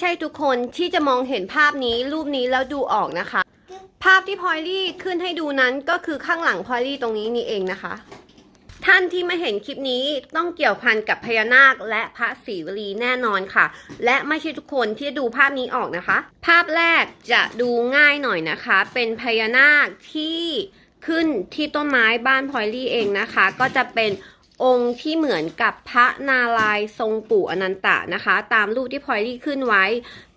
ใช่ทุกคนที่จะมองเห็นภาพนี้รูปนี้แล้วดูออกนะคะ ภาพที่พอยลี่ขึ้นให้ดูนั้นก็คือข้างหลังพอยลี่ตรงนี้นี่เองนะคะ ท่านที่มาเห็นคลิปนี้ต้องเกี่ยวพันกับพญานาคและพระศรีวลีแน่นอนค่ะ และไม่ใช่ทุกคนที่จะดูภาพนี้ออกนะคะ ภาพแรกจะดูง่ายหน่อยนะคะ เป็นพญานาคที่ขึ้นที่ต้นไม้บ้านพอยลี่เองนะคะ ก็จะเป็น องค์ที่เหมือนกับพระนารายทรงปู่อนันตะนะคะ ตามรูปที่พลอยลี่ขึ้นไว้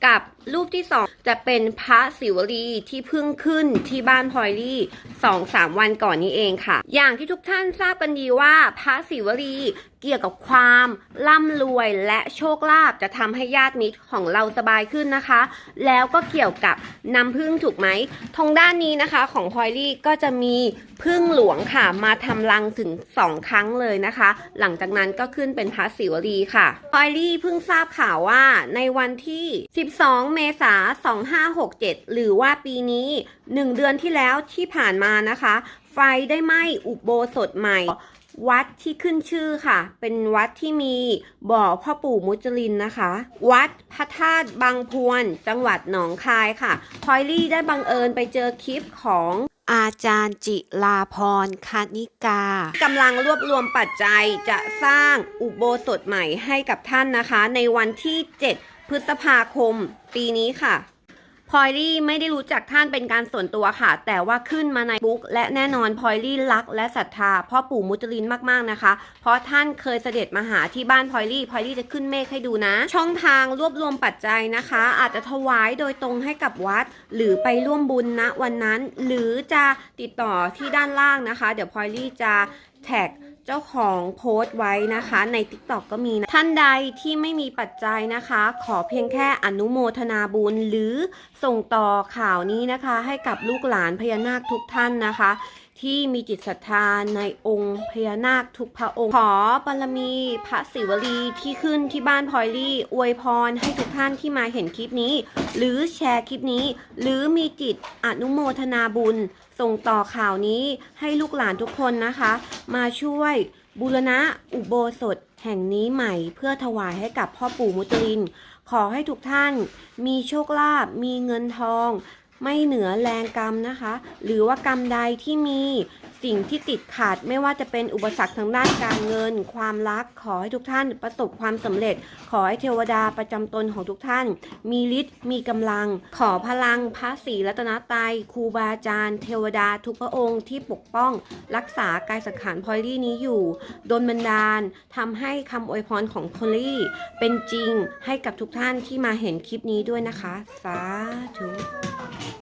กับรูปที่สองจะเป็นพระศิวลีที่เพิ่งขึ้นที่บ้านพลอยลี่สองสามวันก่อนนี้เองค่ะ อย่างที่ทุกท่านทราบกันดีว่าพระศิวลีเกี่ยวกับความร่ำรวยและโชคลาภจะทำให้ญาติมิตรของเราสบายขึ้นนะคะ แล้วก็เกี่ยวกับน้ำพึ่งถูกไหมทางด้านนี้นะคะของพลอยลี่ก็จะมีพึ่งหลวงค่ะ มาทำรังถึงสองครั้งเลยนะคะหลังจากนั้นก็ขึ้นเป็นพระศิวลีค่ะพลอยลี่เพิ่งทราบข่าวว่าในวันที่ 12 เมษายน 2567 หรือว่าปีนี้ 1 เดือนที่แล้วที่ผ่านมานะคะ ไฟได้ไหม้อุโบสถใหม่วัดที่ขึ้นชื่อค่ะ เป็นวัดที่มีบ่อพ่อปู่มุจลินนะคะ วัดพระธาตุบางพวน จังหวัดหนองคายค่ะพอยลี่ได้บังเอิญไปเจอคลิปของ อาจารย์จิลาพรคณิกากำลังรวบรวมปัจจัยจะสร้างอุโบสถใหม่ให้กับท่านนะคะ ในวันที่ 7 พฤษภาคม ปีนี้ค่ะ พอยลี่ไม่ได้รู้จักท่านเป็นการส่วนตัวค่ะ แต่ว่าขึ้นมาในบุ๊กและแน่นอนพอยลี่รักและศรัทธาพ่อปู่มุจลินมากๆนะคะ เพราะท่านเคยเสด็จมาหาที่บ้านพอยลี่พอยลี่จะขึ้นเมฆให้ดูนะ ช่องทางรวบรวมปัจจัยนะคะ อาจจะถวายโดยตรงให้กับวัด หรือไปร่วมบุญณวันนั้น หรือจะติดต่อที่ด้านล่างนะคะ เดี๋ยวพอยลี่จะแท็ก เจ้าของโพสต์ไว้นะคะ ใน TikTok ก็มีนะท่านใดที่ไม่มีปัจจัยนะคะ ขอเพียงแค่อนุโมทนาบุญหรือส่งต่อข่าวนี้นะคะ ให้กับลูกหลานพญานาคทุกท่านนะคะ ที่มีจิตศรัทธาในองค์พญานาคทุกพระองค์ ขอบารมีพระศิวลีที่ขึ้นที่บ้านพลอยลี่ อวยพรให้ทุกท่านที่มาเห็นคลิปนี้ หรือแชร์คลิปนี้ หรือมีจิตอนุโมทนาบุญ ส่งต่อข่าวนี้ให้ลูกหลานทุกคนนะคะ มาช่วยบูรณะอุโบสถแห่งนี้ใหม่เพื่อถวายให้กับพ่อปู่มุตลิน ขอให้ทุกท่านมีโชคลาภมีเงินทอง ไม่เหนือแรงกรรมนะคะ หรือว่ากรรมใดที่มี สิ่งที่ติดขัดไม่ว่าจะเป็นอุปสรรคทางด้านการเงิน ความรักขอให้ทุกท่านประสบความสำเร็จ ขอให้เทวดาประจำตนของทุกท่าน มีฤทธิ์มีกำลัง ขอพลังพระศรีรัตนตรัยครูบาอาจารย์ เทวดาทุกพระองค์ที่ปกป้อง รักษากายสังขารพลอยลี่นี้อยู่โดนบันดาลทำให้คำอวยพรของพลอยลี่ เป็นจริงให้กับทุกท่านที่มาเห็นคลิปนี้ด้วยนะคะ สาธุ